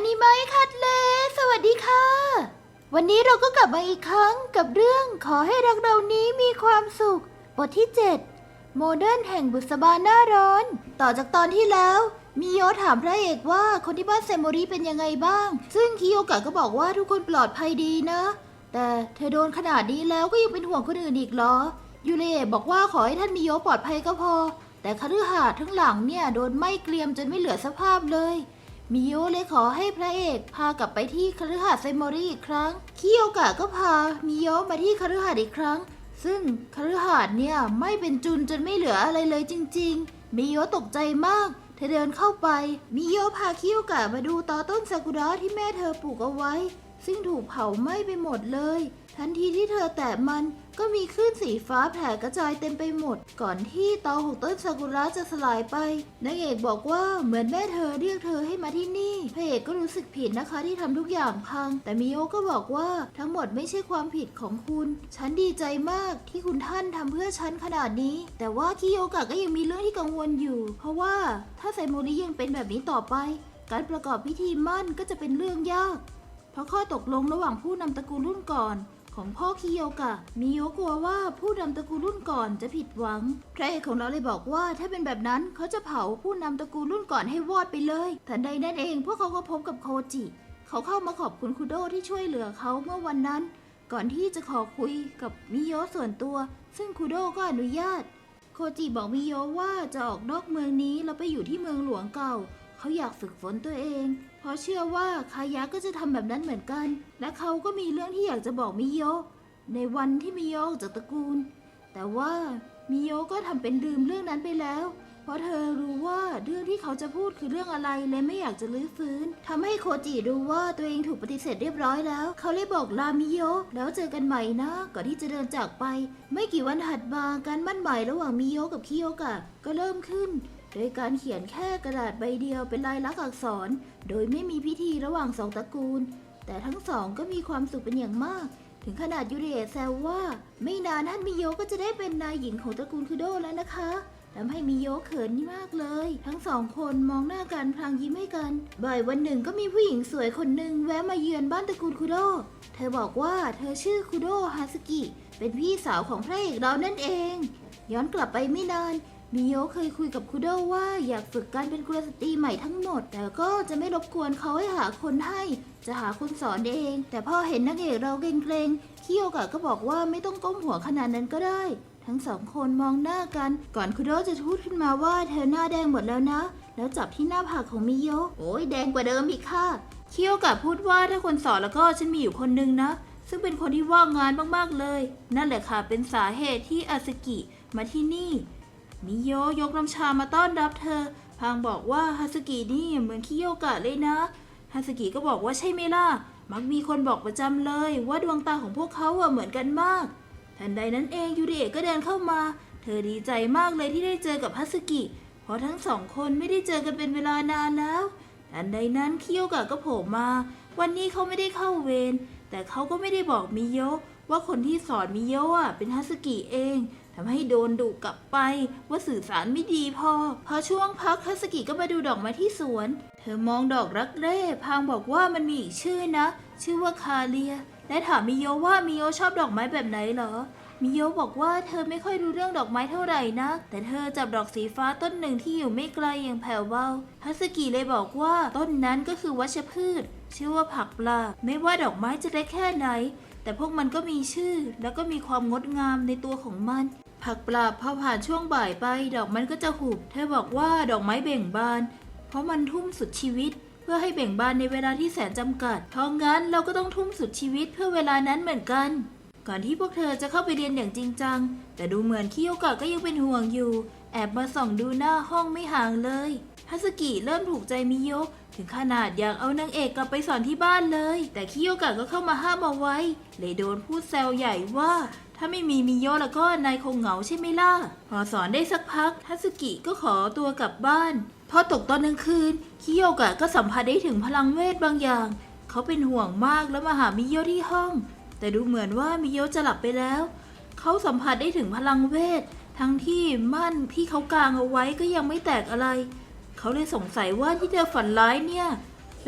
อนิเมะคัดเล สวัสดีค่ะ วันนี้เราก็กลับมาอีกครั้งกับเรื่องขอให้รักเรานี้มีความสุข บทที่ 7 โมเดิร์นแห่งบุษบาหน้าร้อน ต่อจากตอนที่แล้ว มิโยถามพระเอกว่าคนที่บ้านเซโมริเป็นยังไงบ้าง ซึ่งคิโยกะก็บอกว่าทุกคนปลอดภัยดีนะ แต่เธอโดนขนาดนี้แล้วก็ยังเป็นห่วงคนอื่นอีกเหรอ ยูเลบอกว่าขอให้ท่านมิโยปลอดภัยก็พอ แต่คฤหาสน์ทั้งหลังเนี่ยโดนไหม้เกรียมจนไม่เหลือสภาพเลย มิโยเลยขอให้พระเอกพากลับไปที่คฤหาสน์ไซมอริอีกครั้ง คิโอกะก็พามิโยมาที่คฤหาสน์อีกครั้ง ซึ่งคฤหาสน์เนี่ยไม่เป็นจุนจนไม่เหลืออะไรเลยจริง ๆ มิโยตกใจมาก เธอเดินเข้าไป มิโยพาคิโอกะมาดูตอต้นซากุระที่แม่เธอปลูกเอาไว้ ซึ่งถูกเผาไหม้ไปหมดเลย ทันทีที่เธอแตะมันก็มีคลื่นสีฟ้าแผ่กระจายเต็มไปหมด ก่อนที่ตอของต้นซากุระจะสลายไปนางเอกบอกว่าเหมือนแม่เธอเรียกเธอให้มาที่นี่พระเอกก็รู้สึกผิดนะคะที่ทำทุกอย่างพัง แต่มิโอก็บอกว่าทั้งหมดไม่ใช่ความผิดของคุณ ฉันดีใจมากที่คุณท่านทำเพื่อฉันขนาดนี้ แต่ว่าคิโยกะก็ยังมีเรื่องที่กังวลอยู่ เพราะว่าถ้าไซโมริยังเป็นแบบนี้ต่อไป การประกอบพิธีมั่นก็จะเป็นเรื่องยาก ราะข้อตกลงระหว่างผู้นำตระกูลรุ่นก่อน ของพ่อคิโยกะ มิโยกลัวว่าผู้นำตระกูลรุ่นก่อนจะผิดหวัง พระเอกของเราเลยบอกว่าถ้าเป็นแบบนั้นเขาจะเผาผู้นำตระกูลรุ่นก่อนให้วอดไปเลย ทันใดนั้นเองพวกเขาก็พบกับโคจิ เขาเข้ามาขอบคุณคุโดที่ช่วยเหลือเขาเมื่อวันนั้น ก่อนที่จะขอคุยกับมิโยส่วนตัว ซึ่งคุโดก็อนุญาต โคจิบอกมิโยว่าจะออกนอกเมืองนี้แล้วไปอยู่ที่เมืองหลวงเก่า เขาอยากฝึกฝนตัวเอง เพราะเชื่อว่าคายะก็จะทำแบบนั้นเหมือนกัน และเขาก็มีเรื่องที่อยากจะบอกมิโยะในวันที่มิโยะออกจากตระกูล แต่ว่ามิโยะก็ทำเป็นลืมเรื่องนั้นไปแล้ว เพราะเธอรู้ว่าเรื่องที่เขาจะพูดคือเรื่องอะไรเลยไม่อยากจะลื้อฟื้นทำให้โคจิรู้ว่าตัวเองถูกปฏิเสธเรียบร้อยแล้ว เขาเลยบอกลามิโยะแล้วเจอกันใหม่นะก่อนที่จะเดินจากไป ไม่กี่วันถัดมาการมั่นหมายระหว่างมิโยะกับคิโยกะก็เริ่มขึ้น โดยการเขียนแค่กระดาษใบเดียวเป็นลายลักษณ์อักษร โดยไม่มีพิธีระหว่างสองตระกูล แต่ทั้งสองก็มีความสุขเป็นอย่างมาก ถึงขนาดยูเรียแซวว่า ไม่นานท่านมิโยก็จะได้เป็นนายหญิงของตระกูลคุโดแล้วนะคะทำให้มิโยเขินมากเลย ทั้งสองคนมองหน้ากันพลางยิ้มให้กัน บ่ายวันหนึ่งก็มีผู้หญิงสวยคนหนึ่งแวะมาเยือนบ้านตระกูลคุโด เธอบอกว่าเธอชื่อคุโดฮาสกิ เป็นพี่สาวของพระเอกเรานั่นเอง ย้อนกลับไปไม่นาน มิโยะเคยคุยกับคุโดว่าอยากฝึกการเป็นกุลสตรีใหม่ทั้งหมด แต่ก็จะไม่รบกวนเขาให้หาคนให้ จะหาคนสอนเอง แต่พอเห็นนักเอกเราเกรงๆคิโยกะก็บอกว่าไม่ต้องก้มหัวขนาดนั้นก็ได้ ทั้งสองคนมองหน้ากัน ก่อนคุโดจะพูดขึ้นมาว่าเธอหน้าแดงหมดแล้วนะ แล้วจับที่หน้าผากของมิโยะโอ้ยแดงกว่าเดิมอีกค่ะคิโยกะพูดว่าถ้าคนสอนแล้วก็ฉันมีอยู่คนนึงนะ ซึ่งเป็นคนที่ว่างงานมากๆเลย นั่นแหละค่ะเป็นสาเหตุที่อาสกิมาที่นี่ มิโยะยกน้ำชามาต้อนรับเธอ พางบอกว่าฮาสกินี่เหมือนคิโยกะเลยนะ ฮาสกิก็บอกว่าใช่ไหมล่ะ มักมีคนบอกประจำเลย ว่าดวงตาของพวกเขาอะเหมือนกันมาก ทันใดนั้นเองยูริเอะก็เดินเข้ามา เธอดีใจมากเลยที่ได้เจอกับฮาสกิ เพราะทั้งสองคนไม่ได้เจอกันเป็นเวลานานแล้ว ทันใดนั้นคิโยกะก็โผล่มา วันนี้เขาไม่ได้เข้าเวร แต่เขาก็ไม่ได้บอกมิโยะว่าคนที่สอนมิโยะอะเป็นฮาสกิเอง ทำให้โดนดุกลับไปว่าสื่อสารไม่ดีพอ พอช่วงพักฮัสกิก็มาดูดอกไม้ที่สวน เธอมองดอกรักเร่พางบอกว่ามันมีอีกชื่อนะ ชื่อว่าคาเลีย และถามมิโยว่ามิโยชอบดอกไม้แบบไหนเหรอมิโยบอกว่าเธอไม่ค่อยรู้เรื่องดอกไม้เท่าไหร่นะ แต่เธอจับดอกสีฟ้าต้นหนึ่งที่อยู่ไม่ไกลอย่างแผ่วเบาฮัสกิเลยบอกว่าต้นนั้นก็คือวัชพืช ชื่อว่าผักปลา ไม่ว่าดอกไม้จะเล็กแค่ไหน แต่พวกมันก็มีชื่อ แล้วก็มีความงดงามในตัวของมัน ผักปลาพอผ่านช่วงบ่ายไป ดอกมันก็จะหุบ เธอบอกว่าดอกไม้เบ่งบาน เพราะมันทุ่มสุดชีวิต เพื่อให้เบ่งบานในเวลาที่แสนจำกัดเพราะงั้นเราก็ต้องทุ่มสุดชีวิตเพื่อเวลานั้นเหมือนกัน ก่อนที่พวกเธอจะเข้าไปเรียนอย่างจริงจัง แต่ดูเหมือนคิโยกะก็ยังเป็นห่วงอยู่ แอบมาส่องดูหน้าห้องไม่ห่างเลยฮัสกิเริ่มถูกใจมิโยะถึงขนาดอยากเอานางเอกกลับไปสอนที่บ้านเลย แต่คิโยกะก็เข้ามาห้ามเอาไว้ เลยโดนพูดแซวใหญ่ว่า ถ้าไม่มีมิโยะแล้วก็นายคงเหงาใช่ไหมล่ะ พอสอนได้สักพักฮัสกิก็ขอตัวกลับบ้าน พอตกตอนกลางคืน คิโยกะก็สัมผัสได้ถึงพลังเวทบางอย่าง เขาเป็นห่วงมากแล้วมาหามิโยะที่ห้อง แต่ดูเหมือนว่ามิโยะจะหลับไปแล้ว เขาสัมผัสได้ถึงพลังเวท ทั้งที่ม่านที่เขากางเอาไว้ก็ยังไม่แตกอะไร เขาเลยสงสัยว่าที่เธอฝันร้ายเนี่ย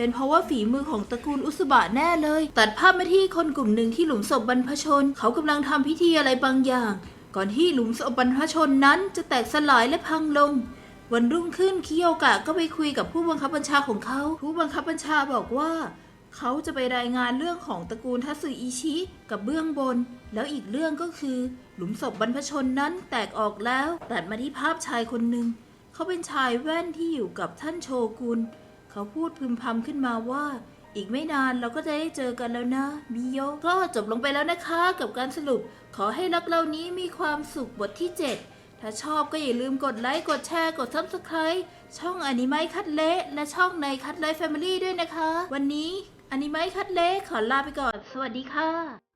เป็นเพราะว่าฝีมือของตระกูลอุสบะแน่เลย ตัดภาพมาที่คนกลุ่มหนึ่งที่หลุมศพบรรพชน เขากำลังทำพิธีอะไรบางอย่าง ก่อนที่หลุมศพบรรพชนนั้นจะแตกสลายและพังลง วันรุ่งขึ้นคิโยกะก็ไปคุยกับผู้บังคับบัญชาของเขา ผู้บังคับบัญชาบอกว่าเขาจะไปรายงานเรื่องของตระกูลทัสึอิชิกับเบื้องบน แล้วอีกเรื่องก็คือ หลุมศพบรรพชนนั้นแตกออกแล้ว ตัดมาที่ภาพชายคนหนึ่ง เขาเป็นชายแว่นที่อยู่กับท่านโชกุน เขาพูดพึมพำขึ้นมาว่า อีกไม่นานเราก็จะได้เจอกันแล้วนะมิโยก็จบลงไปแล้วนะคะกับการสรุป ขอให้รักเรานี้มีความสุขบทที่ 7 ถ้าชอบก็อย่าลืมกดไลค์กดแชร์กด Subscribe ช่องอนิไมคัดเละและช่องในคัดไลฟ์แฟมิลี่ด้วยนะคะ วันนี้อนิไมคัดเละขอลาไปก่อน สวัสดีค่ะ